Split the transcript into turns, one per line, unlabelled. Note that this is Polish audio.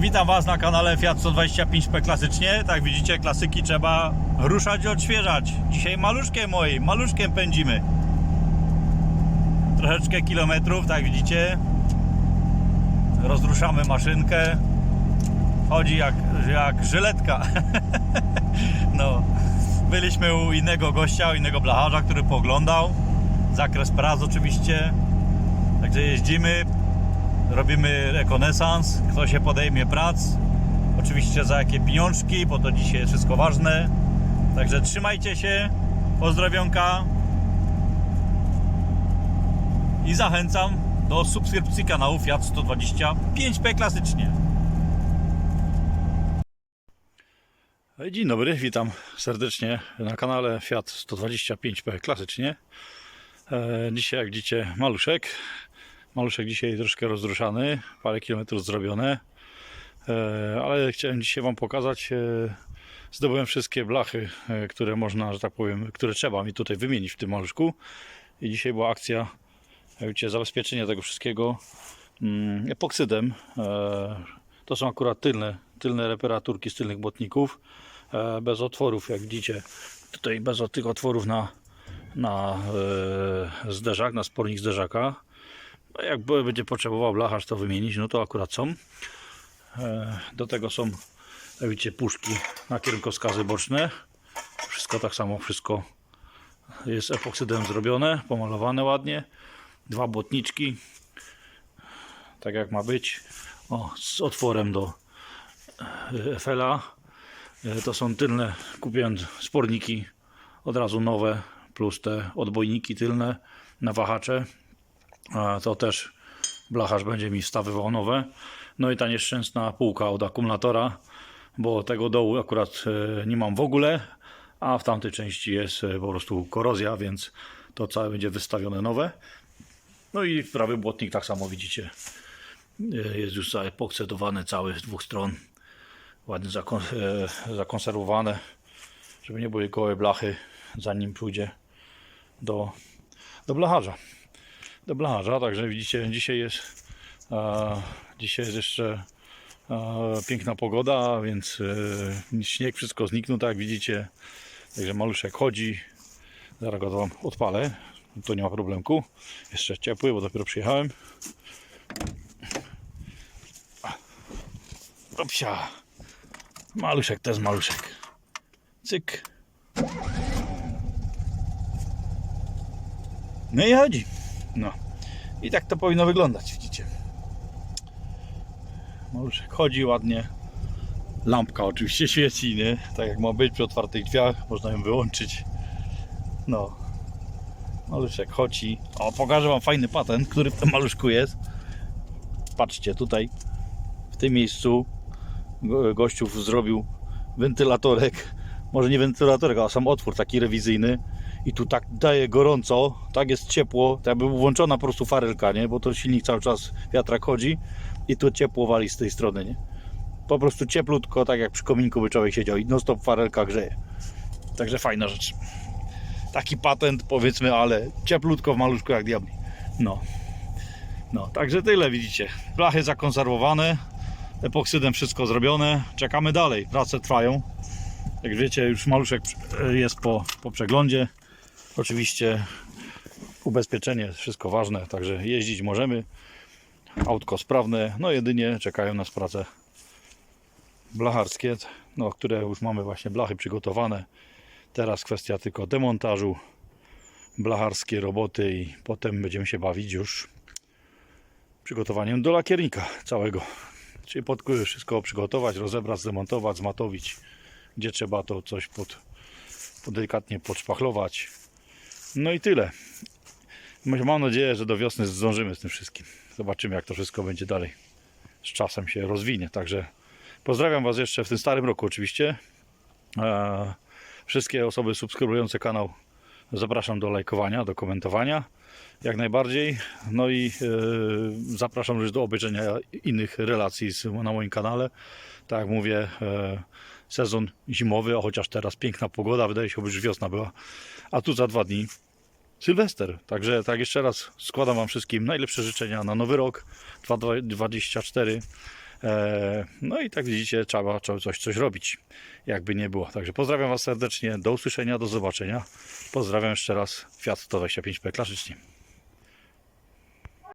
witam Was na kanale Fiat 125P klasycznie. Tak widzicie, klasyki trzeba ruszać i odświeżać. Dzisiaj maluszkiem moim, maluszkiem pędzimy. Troszeczkę kilometrów, tak widzicie. Rozruszamy maszynkę. Chodzi jak, jak żyletka. no, byliśmy u innego gościa, u innego blacharza, który poglądał. Zakres prac oczywiście. Także jeździmy, robimy rekonesans, kto się podejmie prac. Oczywiście za jakie pieniążki, bo to dzisiaj wszystko ważne. Także trzymajcie się, pozdrowionka i zachęcam do subskrypcji kanału Fiat 125P klasycznie. Dzień dobry, witam serdecznie na kanale Fiat 125P klasycznie. E, Dzisiaj, jak widzicie, maluszek. Maluszek dzisiaj troszkę rozruszany, parę kilometrów zrobione, E, ale chciałem dzisiaj Wam pokazać. e, Zdobyłem wszystkie blachy, e, które można, że tak powiem, które trzeba mi tutaj wymienić w tym maluszku. I dzisiaj była akcja, widzicie, zabezpieczenia tego wszystkiego mm, epoksydem. To są akurat tylne, tylne reparaturki z tylnych błotników, bez otworów, jak widzicie. Tutaj bez tych otworów na, na zderzak, na spornik zderzaka. No jak będzie potrzebował blacharz to wymienić, no to akurat są. E, Do tego są, jak widzicie, puszki na kierunkowskazy boczne. Wszystko tak samo, wszystko jest epoksydem zrobione, pomalowane ładnie. Dwa błotniczki, tak jak ma być. O, z otworem do e, FLA. E, To są tylne, kupiłem sporniki od razu nowe, plus te odbojniki tylne na wahacze. To też blacharz będzie mi wstawywał nowe. No i ta nieszczęsna półka od akumulatora, bo tego dołu akurat e, nie mam w ogóle, a w tamtej części jest e, po prostu korozja, więc to całe będzie wystawione nowe. No i prawy błotnik tak samo widzicie. e, Jest już zaepoksydowany cały z dwóch stron. Ładnie zakon zakonserwowane, żeby nie były gołe blachy, zanim pójdzie do, do blacharza do blacharza, także widzicie, dzisiaj jest dzisiaj jest jeszcze piękna pogoda, więc e, śnieg, wszystko zniknął, tak jak widzicie, także maluszek chodzi, zaraz go wam odpalę, to nie ma problemku, jeszcze ciepły, bo dopiero przyjechałem. Opsia. Maluszek to jest maluszek. Cyk. No i chodzi. No. I tak to powinno wyglądać, widzicie. Maluszek chodzi ładnie. Lampka oczywiście świeci, nie? Tak jak ma być przy otwartych drzwiach, można ją wyłączyć. No. Maluszek chodzi. O, pokażę wam fajny patent, który w tym maluszku jest. Patrzcie, tutaj w tym miejscu go- gościów zrobił wentylatorek. Może nie wentylatorek, a sam otwór taki rewizyjny i tu tak daje gorąco, tak jest ciepło, tak jakby włączona po prostu farelka, nie? Bo to silnik cały czas wiatrak chodzi i tu ciepło wali z tej strony, nie? Po prostu cieplutko, tak jak przy kominku by człowiek siedział i non stop farelka grzeje. Także fajna rzecz. Taki patent powiedzmy, ale cieplutko w maluszku jak diabli. No. No, także tyle widzicie. Blachy zakonserwowane, epoksydem wszystko zrobione. Czekamy dalej, prace trwają. Jak wiecie, już maluszek jest po, po przeglądzie. Oczywiście ubezpieczenie wszystko ważne, także jeździć możemy. Autko sprawne, no jedynie czekają nas prace blacharskie, no, które już mamy właśnie blachy przygotowane. Teraz kwestia tylko demontażu, blacharskie roboty i potem będziemy się bawić już przygotowaniem do lakiernika całego. Czyli pod wszystko przygotować, rozebrać, zdemontować, zmatowić. Gdzie trzeba to coś pod, pod delikatnie podszpachlować. No i tyle. Mam nadzieję, że do wiosny zdążymy z tym wszystkim. Zobaczymy, jak to wszystko będzie dalej. Z czasem się rozwinie. Także pozdrawiam Was jeszcze w tym starym roku, oczywiście. Eee, wszystkie osoby subskrybujące kanał zapraszam do lajkowania, do komentowania. Jak najbardziej. No i e, zapraszam również do obejrzenia innych relacji na moim kanale. Tak jak mówię, e, sezon zimowy, a chociaż teraz piękna pogoda, wydaje się, że już wiosna była. A tu za dwa dni Sylwester. Także tak jeszcze raz składam Wam wszystkim najlepsze życzenia na nowy rok 2024. E, no i tak widzicie, trzeba, coś, coś robić, jakby nie było. Także pozdrawiam Was serdecznie, do usłyszenia, do zobaczenia. Pozdrawiam jeszcze raz, Fiat 125P klasycznie.